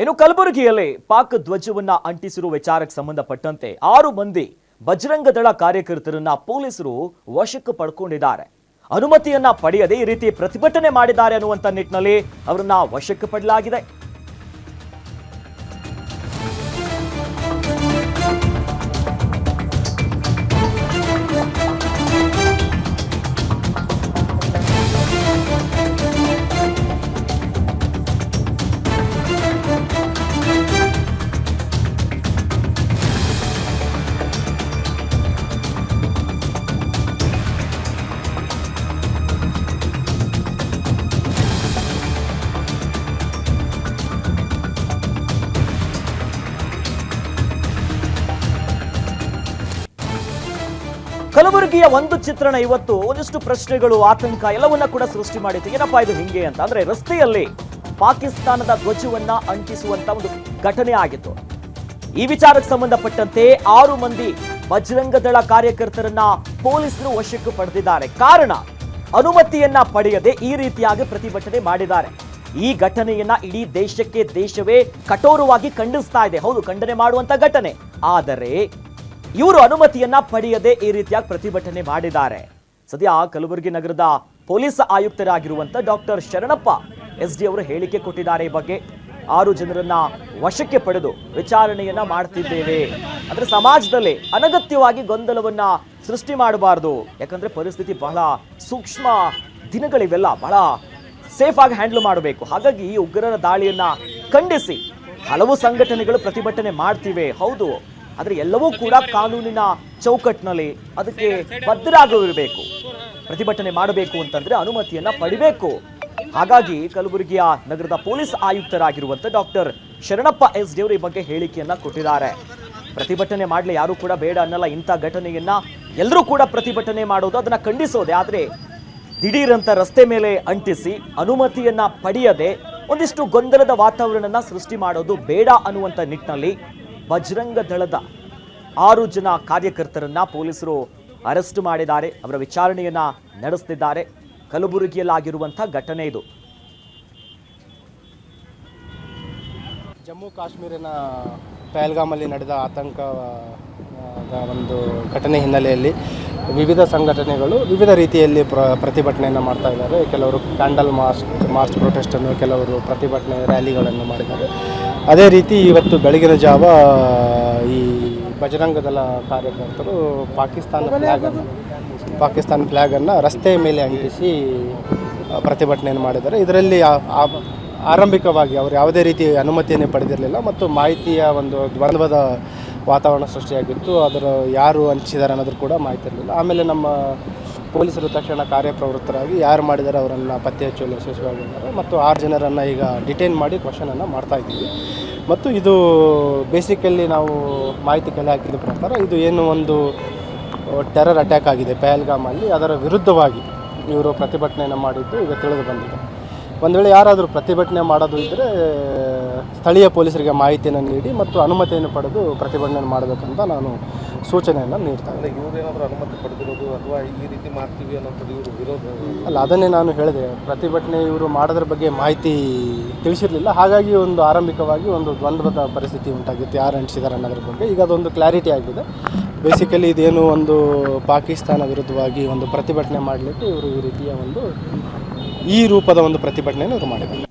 ಇನ್ನು ಕಲಬುರಗಿಯಲ್ಲಿ ಪಾಕ್ ಧ್ವಜವನ್ನ ಅಂಟಿಸಿರುವ ವಿಚಾರಕ್ಕೆ ಸಂಬಂಧಪಟ್ಟಂತೆ ಆರು ಮಂದಿ ಬಜರಂಗ ದಳ ಕಾರ್ಯಕರ್ತರನ್ನ ಪೊಲೀಸರು ವಶಕ್ಕೆ ಪಡ್ಕೊಂಡಿದ್ದಾರೆ. ಅನುಮತಿಯನ್ನ ಪಡೆಯದೆ ಈ ರೀತಿ ಪ್ರತಿಭಟನೆ ಮಾಡಿದ್ದಾರೆ ಅನ್ನುವಂತ ನಿಟ್ಟಿನಲ್ಲಿ ಅವರನ್ನ ವಶಕ್ಕೆ ಪಡಲಾಗಿದೆ ಕಲಬುರಗಿಯ ಒಂದು ಚಿತ್ರಣ ಇವತ್ತು ಒಂದಿಷ್ಟು ಪ್ರಶ್ನೆಗಳು, ಆತಂಕ ಎಲ್ಲವನ್ನ ಕೂಡ ಸೃಷ್ಟಿ ಮಾಡಿತ್ತು. ಏನಪ್ಪಾ ಇದು ಹಿಂಗೆ ಅಂತ ಅಂದ್ರೆ ರಸ್ತೆಯಲ್ಲಿ ಪಾಕಿಸ್ತಾನದ ಧ್ವಜವನ್ನ ಅಂಟಿಸುವಂತ ಒಂದು ಘಟನೆ ಆಗಿತ್ತು. ಈ ವಿಚಾರಕ್ಕೆ ಸಂಬಂಧಪಟ್ಟಂತೆ ಆರು ಮಂದಿ ಬಜರಂಗ ದಳ ಕಾರ್ಯಕರ್ತರನ್ನ ಪೊಲೀಸರು ವಶಕ್ಕೆ ಪಡೆದಿದ್ದಾರೆ. ಕಾರಣ, ಅನುಮತಿಯನ್ನ ಪಡೆಯದೆ ಈ ರೀತಿಯಾಗಿ ಪ್ರತಿಭಟನೆ ಮಾಡಿದ್ದಾರೆ. ಈ ಘಟನೆಯನ್ನ ಇಡೀ ದೇಶಕ್ಕೆ ದೇಶವೇ ಕಠೋರವಾಗಿ ಖಂಡಿಸ್ತಾ ಇದೆ. ಹೌದು, ಖಂಡನೆ ಮಾಡುವಂತ ಘಟನೆ. ಆದರೆ ಇವರು ಅನುಮತಿಯನ್ನ ಪಡೆಯದೆ ಈ ರೀತಿಯಾಗಿ ಪ್ರತಿಭಟನೆ ಮಾಡಿದ್ದಾರೆ. ಸದ್ಯ ಕಲಬುರಗಿ ನಗರದ ಪೊಲೀಸ್ ಆಯುಕ್ತರಾಗಿರುವಂತ ಡಾಕ್ಟರ್ ಶರಣಪ್ಪ ಎಸ್ ಡಿ ಅವರು ಹೇಳಿಕೆ ಕೊಟ್ಟಿದ್ದಾರೆ. ಈ ಬಗ್ಗೆ ಆರು ಜನರನ್ನ ವಶಕ್ಕೆ ಪಡೆದು ವಿಚಾರಣೆಯನ್ನ ಮಾಡ್ತಿದ್ದೇವೆ. ಅಂದ್ರೆ ಸಮಾಜದಲ್ಲಿ ಅನಗತ್ಯವಾಗಿ ಗೊಂದಲವನ್ನ ಸೃಷ್ಟಿ ಮಾಡಬಾರದು. ಯಾಕಂದ್ರೆ ಪರಿಸ್ಥಿತಿ ಬಹಳ ಸೂಕ್ಷ್ಮ ದಿನಗಳಿವೆಲ್ಲ, ಬಹಳ ಸೇಫ್ ಆಗಿ ಹ್ಯಾಂಡಲ್ ಮಾಡಬೇಕು. ಹಾಗಾಗಿ ಈ ಉಗ್ರರ ದಾಳಿಯನ್ನ ಖಂಡಿಸಿ ಹಲವು ಸಂಘಟನೆಗಳು ಪ್ರತಿಭಟನೆ ಮಾಡ್ತಿವೆ. ಹೌದು ಆದ್ರೆ ಎಲ್ಲವೂ ಕೂಡ ಕಾನೂನಿನ ಚೌಕಟ್ಟಿನಲ್ಲಿ ಅದಕ್ಕೆ ಬದ್ಧರಾಗಿರಬೇಕು ಪ್ರತಿಭಟನೆ ಮಾಡಬೇಕು ಅಂತಂದ್ರೆ ಅನುಮತಿಯನ್ನ ಪಡಿಬೇಕು. ಹಾಗಾಗಿ ಕಲಬುರಗಿಯ ನಗರದ ಪೊಲೀಸ್ ಆಯುಕ್ತರಾಗಿರುವಂತ ಡಾಕ್ಟರ್ ಶರಣಪ್ಪ ಎಸ್ ದೇವರು ಈ ಬಗ್ಗೆ ಹೇಳಿಕೆಯನ್ನ ಕೊಟ್ಟಿದ್ದಾರೆ. ಪ್ರತಿಭಟನೆ ಮಾಡಲಿ ಯಾರು ಕೂಡ ಬೇಡ ಅನ್ನಲ್ಲ, ಇಂಥ ಘಟನೆಯನ್ನ ಎಲ್ಲರೂ ಕೂಡ ಪ್ರತಿಭಟನೆ ಮಾಡೋದು ಅದನ್ನ ಖಂಡಿಸೋದೆ. ಆದ್ರೆ ದಿಢೀರಂತ ರಸ್ತೆ ಮೇಲೆ ಅಂಟಿಸಿ ಅನುಮತಿಯನ್ನ ಪಡೆಯದೆ ಒಂದಿಷ್ಟು ಗೊಂದಲದ ವಾತಾವರಣನ ಸೃಷ್ಟಿ ಮಾಡೋದು ಬೇಡ ಅನ್ನುವಂಥ ನಿಟ್ಟಿನಲ್ಲಿ ಬಜರಂಗ ದಳದ ಆರು ಜನ ಕಾರ್ಯಕರ್ತರನ್ನ ಪೊಲೀಸರು ಅರೆಸ್ಟ್ ಮಾಡಿದ್ದಾರೆ. ಅವರ ವಿಚಾರಣೆಯನ್ನ ನಡೆಸ್ತಿದ್ದಾರೆ. ಕಲಬುರಗಿಯಲ್ಲಾಗಿರುವಂಥ ಘಟನೆ ಇದು. ಜಮ್ಮು ಕಾಶ್ಮೀರಿನ ಪಹಲ್ಗಾಮಲ್ಲಿ ನಡೆದ ಆತಂಕದ ಒಂದು ಘಟನೆ ಹಿನ್ನೆಲೆಯಲ್ಲಿ ವಿವಿಧ ಸಂಘಟನೆಗಳು ವಿವಿಧ ರೀತಿಯಲ್ಲಿ ಪ್ರ, ಪ್ರತಿಭಟನೆಯನ್ನು ಮಾಡ್ತಾ ಇದ್ದಾರೆ. ಕೆಲವರು ಕ್ಯಾಂಡಲ್ ಮಾರ್ಚ್ ಮಾರ್ಚ್ ಪ್ರೊಟೆಸ್ಟನ್ನು ಕೆಲವರು ಪ್ರತಿಭಟನೆ ರ್ಯಾಲಿಗಳನ್ನು ಮಾಡಿದ್ದಾರೆ. ಅದೇ ರೀತಿ ಇವತ್ತು ಬೆಳಗಿನ ಜಾವ, ಈ ಬಜರಂಗದಳ ಕಾರ್ಯಕರ್ತರು ಪಾಕಿಸ್ತಾನ ಫ್ಲ್ಯಾಗನ್ನು ಪಾಕಿಸ್ತಾನ ಫ್ಲ್ಯಾಗನ್ನು ರಸ್ತೆ ಮೇಲೆ ಅಂಟಿಸಿ ಪ್ರತಿಭಟನೆಯನ್ನು ಮಾಡಿದ್ದಾರೆ. ಇದರಲ್ಲಿ ಆರಂಭಿಕವಾಗಿ ಅವರು ಯಾವುದೇ ರೀತಿ ಅನುಮತಿಯನ್ನು ಪಡೆದಿರಲಿಲ್ಲ ಮತ್ತು ಮಾಹಿತಿಯ ಒಂದು ದ್ವಂದ್ವದ ವಾತಾವರಣ ಸೃಷ್ಟಿಯಾಗಿತ್ತು. ಅದರ ಯಾರು ಹಂಚಿದ್ದಾರೆ ಅನ್ನೋದ್ರ ಕೂಡ ಮಾಹಿತಿ ಇರಲಿಲ್ಲ ಆಮೇಲೆ ನಮ್ಮ ಪೊಲೀಸರು ತಕ್ಷಣ ಕಾರ್ಯಪ್ರವೃತ್ತರಾಗಿ ಯಾರು ಮಾಡಿದ್ದಾರೆ ಅವರನ್ನು ಪತ್ತೆ ಹಚ್ಚಲು ಯಶಸ್ವಿಯಾಗಿದ್ದಾರೆ ಮತ್ತು ಆರು ಜನರನ್ನು ಈಗ ಡಿಟೈನ್ ಮಾಡಿ ಕ್ವಶನನ್ನು ಮಾಡ್ತಾ ಇದ್ದೀವಿ. ಮತ್ತು ಇದು ಬೇಸಿಕಲ್ಲಿ ನಾವು ಮಾಹಿತಿ ಕಲೆ ಹಾಕಿದ ಪ್ರಕಾರ ಇದು ಏನು ಒಂದು ಟೆರರ್ ಅಟ್ಯಾಕ್ ಆಗಿದೆ ಪಹಲ್ಗಾಮಲ್ಲಿ ಅದರ ವಿರುದ್ಧವಾಗಿ ಇವರು ಪ್ರತಿಭಟನೆಯನ್ನು ಮಾಡಿದ್ದು ಈಗ ತಿಳಿದು ಬಂದಿದೆ. ಒಂದು ವೇಳೆ ಯಾರಾದರೂ ಪ್ರತಿಭಟನೆ ಮಾಡೋದು ಇದ್ದರೆ ಸ್ಥಳೀಯ ಪೊಲೀಸರಿಗೆ ಮಾಹಿತಿಯನ್ನು ನೀಡಿ ಮತ್ತು ಅನುಮತಿಯನ್ನು ಪಡೆದು ಪ್ರತಿಭಟನೆ ಮಾಡಬೇಕಂತ ನಾನು ಸೂಚನೆಯನ್ನು ನೀಡ್ತಾ ಇದ್ದಾರೆ. ಇವರೇನಾದರೂ ಅನುಮತಿ ಪಡೆದಿರೋದು ಅಥವಾ ಈ ರೀತಿ ಮಾಡ್ತೀವಿ ಅನ್ನೋಂಥದ್ದು ಇವರು ವಿರೋಧ ಅಲ್ಲ ಅದನ್ನೇ ನಾನು ಹೇಳಿದೆ. ಪ್ರತಿಭಟನೆ ಇವರು ಮಾಡೋದ್ರ ಬಗ್ಗೆ ಮಾಹಿತಿ ತಿಳಿಸಿರಲಿಲ್ಲ. ಹಾಗಾಗಿ ಒಂದು ಆರಂಭಿಕವಾಗಿ ಒಂದು ದ್ವಂದ್ವದ ಪರಿಸ್ಥಿತಿ ಉಂಟಾಗಿತ್ತು. ಯಾರು ಅಂಟಿಸಿದ್ದಾರೆ ಅನ್ನೋದ್ರ ಬಗ್ಗೆ ಈಗ ಅದೊಂದು ಕ್ಲಾರಿಟಿ ಆಗಿದೆ. ಬೇಸಿಕಲಿ ಇದೇನು ಒಂದು ಪಾಕಿಸ್ತಾನ ವಿರುದ್ಧವಾಗಿ ಒಂದು ಪ್ರತಿಭಟನೆ ಮಾಡಲಿಕ್ಕೆ ಇವರು ಈ ರೀತಿಯ ಒಂದು ಈ ರೂಪದ ಒಂದು ಪ್ರತಿಭಟನೆಯನ್ನು ಇವರು ಮಾಡಿದ್ದಾರೆ.